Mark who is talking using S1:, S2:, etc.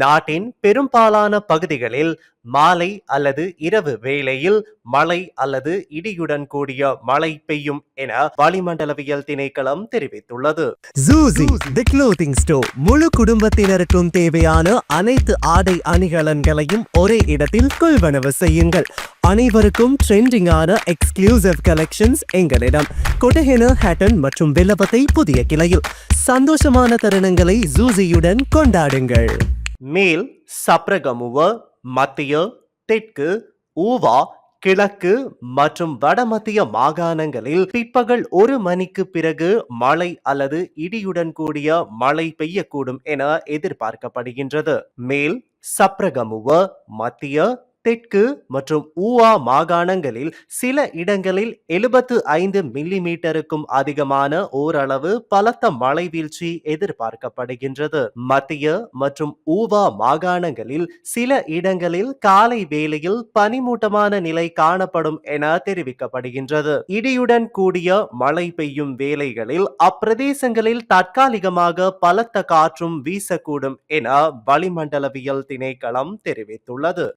S1: நாட்டின் பெரும்பாலான பகுதிகளில் மாலை அல்லது இரவு வேளையில் மழை அல்லது இடியுடன் கூடிய மழை பெய்யும் என வளிமண்டலவியல் திணைக்களம் தெரிவித்துள்ளது.
S2: ஜூசி தி க்ளோத்திங் ஸ்டோர் முழு குடும்பத்தினருக்கும் தேவையான அனைத்து ஆடை அணிகலன்களையும் ஒரே இடத்தில் கொள்வனவு செய்யுங்கள். அனைவருக்கும் ட்ரெண்டிங்கான எக்ஸ்க்ளூசிவ் கலெக்ஷன்ஸ் எங்களிடம். கொட்டஹென ஹேட்டன் மற்றும் வில்லபத்தை புதிய கிளையில். சந்தோஷமான தருணங்களை ஜூசியுடன் கொண்டாடுங்கள்.
S1: மேல் சப்ரகமுவ மத்திய தெற்கு ஊவா கிழக்கு மற்றும் வடமத்திய மாகாணங்களில் பிற்பகல் ஒரு மணிக்கு பிறகு மழை அல்லது இடியுடன் கூடிய மழை பெய்யக்கூடும் என எதிர்பார்க்கப்படுகின்றது. மேல் சப்ரகமுவ மத்திய தெற்கு மற்றும் ஊவா மாகாணங்களில் சில இடங்களில் எழுபத்து ஐந்து மில்லிமீட்டருக்கும் அதிகமான ஓரளவு பலத்த மழை வீழ்ச்சி எதிர்பார்க்கப்படுகின்றது. மத்திய மற்றும் ஊவா மாகாணங்களில் சில இடங்களில் காலை வேளையில் பனிமூட்டமான நிலை காணப்படும் என தெரிவிக்கப்படுகின்றது. இடியுடன் கூடிய மழை பெய்யும் வேளைகளில் அப்பிரதேசங்களில் தற்காலிகமாக பலத்த காற்றும் வீசக்கூடும் என வளிமண்டலவியல் திணைக்களம் தெரிவித்துள்ளது.